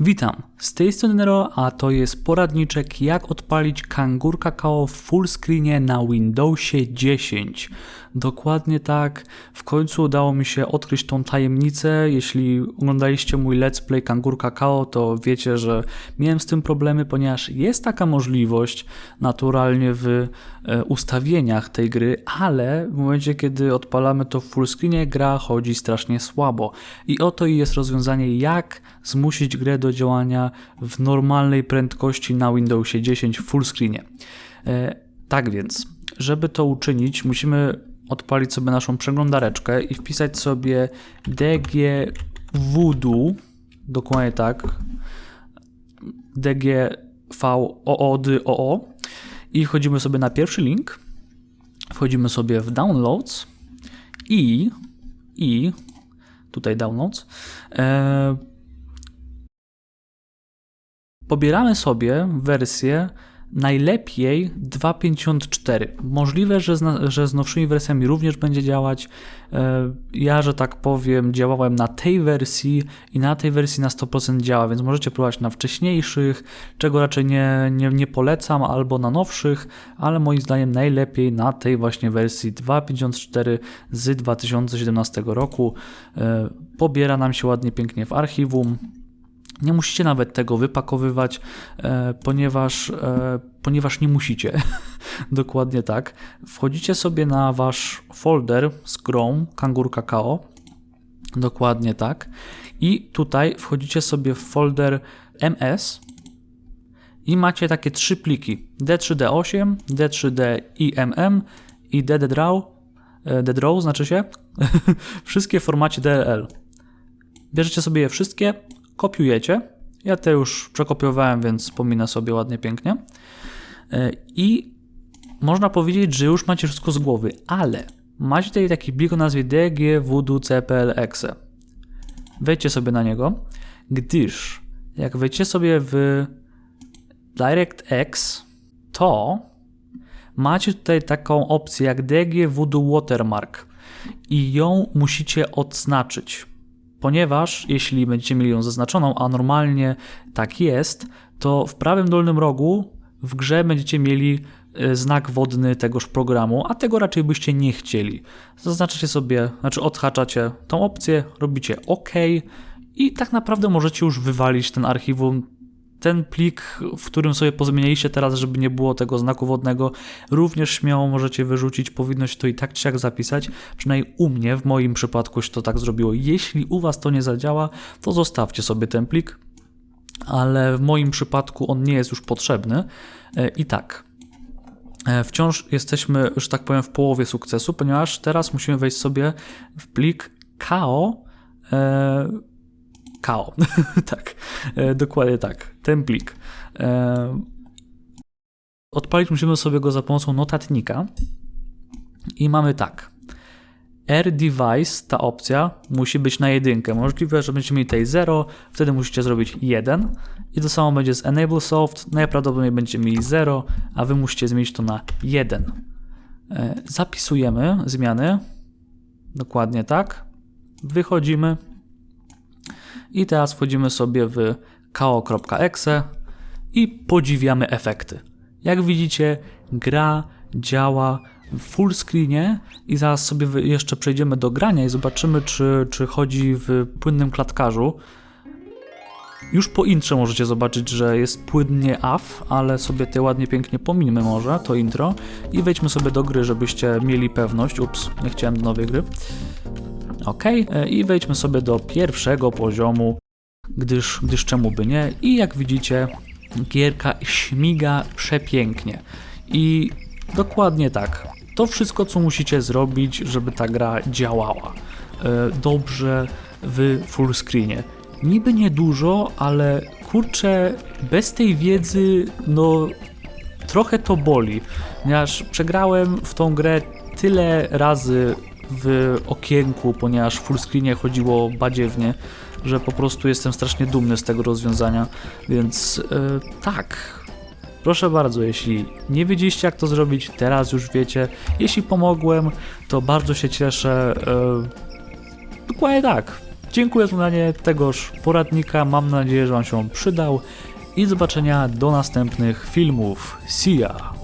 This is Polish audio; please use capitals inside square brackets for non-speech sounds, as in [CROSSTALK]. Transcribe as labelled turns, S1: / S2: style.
S1: Witam, z tej strony Nero, a to jest poradniczek jak odpalić Kangur Kakao w full screenie na Windowsie 10. Dokładnie tak, w końcu udało mi się odkryć tą tajemnicę. Jeśli oglądaliście mój let's play Kangur Kakao, to wiecie, że miałem z tym problemy, ponieważ jest taka możliwość naturalnie w e, ustawieniach tej gry, ale w momencie, kiedy odpalamy to w full screenie, gra chodzi strasznie słabo. I oto jest rozwiązanie, jak zmusić grę do działania w normalnej prędkości na Windowsie 10 w full screenie. E, tak więc, żeby to uczynić, musimy odpalić sobie naszą przeglądareczkę i wpisać sobie DG Voodoo, dokładnie tak, DGVOODOO i wchodzimy sobie na pierwszy link, wchodzimy sobie w Downloads i i tutaj Downloads e, pobieramy sobie wersję najlepiej 2.54. Możliwe, że z, że z nowszymi wersjami również będzie działać. E, Ja, że tak powiem, działałem na tej wersji i na tej wersji na 100% działa, więc możecie próbować na wcześniejszych, czego raczej nie, nie, nie polecam, albo na nowszych, ale moim zdaniem najlepiej na tej właśnie wersji 2.54 z 2017 roku. E, Pobiera nam się ładnie, pięknie w archiwum. Nie musicie nawet tego wypakowywać, e, ponieważ, e, ponieważ nie musicie. [LAUGHS] Dokładnie tak. Wchodzicie sobie na wasz folder z grą Kangur Kakao. Dokładnie tak. I tutaj wchodzicie sobie w folder MS i macie takie trzy pliki: D3D8, D3D IMM i DDDRAW. e, DDRAW znaczy się. [LAUGHS] Wszystkie w formacie DLL. Bierzecie sobie je wszystkie, kopiujecie. Ja te już przekopiowałem, więc pominę sobie ładnie, pięknie. E, I można powiedzieć, że już macie wszystko z głowy, ale macie tutaj taki plik o nazwie dgwdcpl.exe. Wejdźcie sobie na niego, gdyż jak wejdziecie sobie w DirectX, to macie tutaj taką opcję jak dgwd watermark i ją musicie odznaczyć ponieważ jeśli będziecie mieli ją zaznaczoną, a normalnie tak jest, to w prawym dolnym rogu w grze będziecie mieli e, znak wodny tegoż programu, a tego raczej byście nie chcieli. Zaznaczacie sobie, znaczy odhaczacie tą opcję, robicie OK i tak naprawdę możecie już wywalić ten archiwum. Ten plik, w którym sobie pozmienialiście teraz, żeby nie było tego znaku wodnego, również śmiało możecie wyrzucić. Powinno się to i tak czy siak zapisać. Przynajmniej u mnie, w moim przypadku się to tak zrobiło. Jeśli u Was to nie zadziała, to zostawcie sobie ten plik, ale w moim przypadku on nie jest już potrzebny. E, I tak, e, wciąż jesteśmy, że tak powiem, w połowie sukcesu, ponieważ teraz musimy wejść sobie w plik KO. E, KO. [LAUGHS] tak, e, dokładnie tak. Ten plik. E, odpalić musimy sobie go za pomocą notatnika. I mamy tak. R device, ta opcja, musi być na jedynkę. Możliwe, że będziecie mieli tutaj 0, wtedy musicie zrobić 1. I to samo będzie z enable soft. Najprawdopodobniej będziecie mieli 0, a wy musicie zmienić to na 1. E, Zapisujemy zmiany. Dokładnie tak. Wychodzimy. I teraz wchodzimy sobie w ko.exe i podziwiamy efekty. Jak widzicie, gra działa w full screenie i zaraz sobie jeszcze przejdziemy do grania i zobaczymy, czy, czy chodzi w płynnym klatkarzu. Już po intrze możecie zobaczyć, że jest płynnie AF, ale sobie te ładnie pięknie pominimy może to intro i wejdźmy sobie do gry, żebyście mieli pewność. Ups, nie chciałem do nowej gry. OK, e, i wejdźmy sobie do pierwszego poziomu, gdyż, gdyż czemu by nie. I jak widzicie, gierka śmiga przepięknie. I dokładnie tak. To wszystko, co musicie zrobić, żeby ta gra działała e, dobrze w full screenie. Niby niedużo, ale kurczę, bez tej wiedzy, no trochę to boli, ponieważ przegrałem w tą grę tyle razy w okienku, ponieważ w full screenie chodziło badziewnie, że po prostu jestem strasznie dumny z tego rozwiązania, więc e, tak. Proszę bardzo, jeśli nie wiedzieliście jak to zrobić, teraz już wiecie. Jeśli pomogłem, to bardzo się cieszę. E, dokładnie tak. Dziękuję za oglądanie tegoż poradnika. Mam nadzieję, że Wam się on przydał. I do zobaczenia do następnych filmów. See ya!